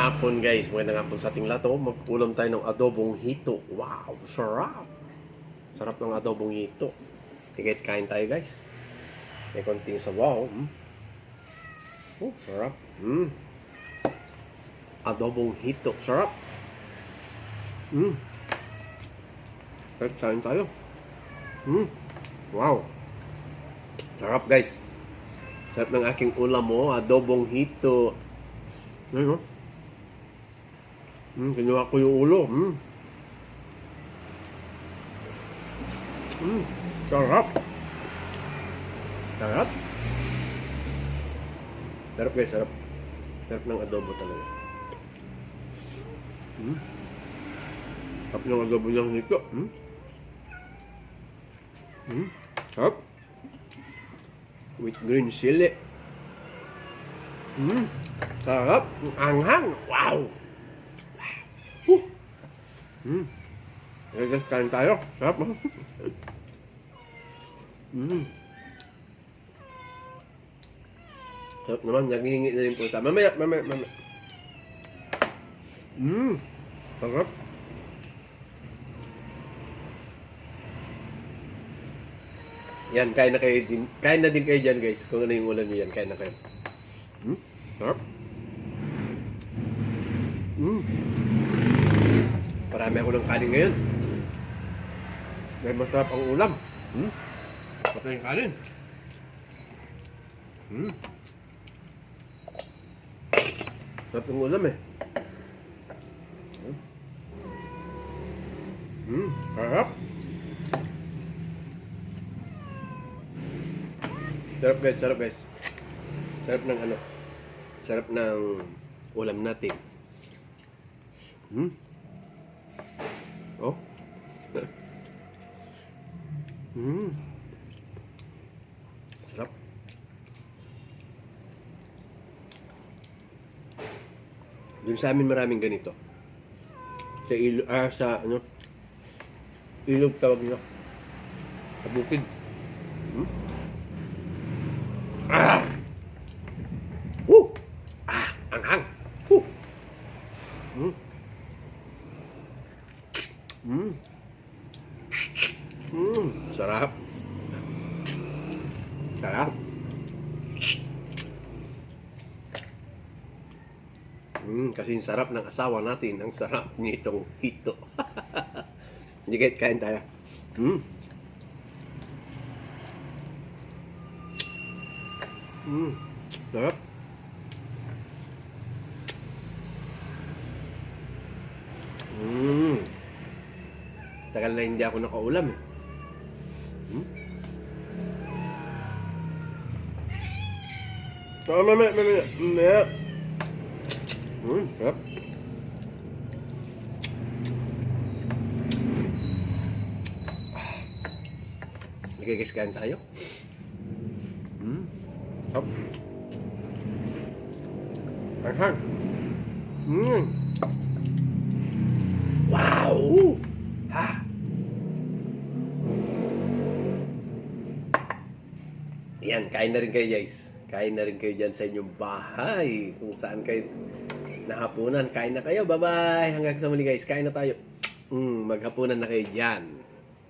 hapon guys, magandang hapon sa ating lahat. Oh, Mag-ulam tayo ng adobong hito. Wow, sarap! Sarap ng adobong hito. Higit kain tayo guys. May konting sabaw. Mm. Oh, sarap. Mm. Adobong hito. Sarap. Mm. Higit kain tayo. Mm. Wow. Sarap guys. Sarap ng aking ulam mo. Adobong hito. Ano? Hmm, kinuha ko yung ulo. Hmm. Hmm, sarap. Sarap. Sarap guys, sarap. Sarap ng adobo talaga. Hmm. Sarap ng adobo niyang nito. Hmm. Hmm. Sarap. With green chili. Hmm. Sarap. Ang anghang. Wow. Hmm. Kaya guys, kain tayo. Sarap. hmm. Sarap naman. Naghihingi na yung puta. Mamaya, mamaya, mamaya. Hmm. Sarap. Yan, kain na kayo din. Kain na din kayo dyan, guys. Kung ano yung ulam niyo yan, kain na kayo. Hmm? Sarap. Hmm. Marami ako ng kanin ngayon. Dahil masarap ang ulam. Hmm? Patay yung kanin. Hmm. Sarap ang ulam eh. Hmm. Hmm. Sarap. Sarap guys, sarap guys. Sarap ng ano. Sarap ng ulam natin. Hmm? Oh? hmm. Sarap. Doon sa amin maraming ganito. Sa ilo, ah, sa ano? Ilog tawag nila. Sa bukid. Hmm? Ah! Woo! Ah! Anghang! Woo! Hmm? Hmm. Hmm, sarap. Sarap. Hmm, kasi yung sarap ng asawa natin, ang sarap nitong hito. Hindi kahit kain tayo. Hmm. Hmm, sarap. Tagal na hindi ako nakaulam eh. Hmm? So, mamaya, mamaya, mamaya. Hmm, sarap. Nagigas kain tayo. Hmm, sarap. Anghang. Hmm. Wow! Yan, kain na rin kayo guys. Kain na rin kayo dyan sa inyong bahay. Kung saan kayo nahapunan. Kain na kayo. Bye-bye. Hanggang sa muli guys. Kain na tayo. Mm, maghapunan na kayo dyan.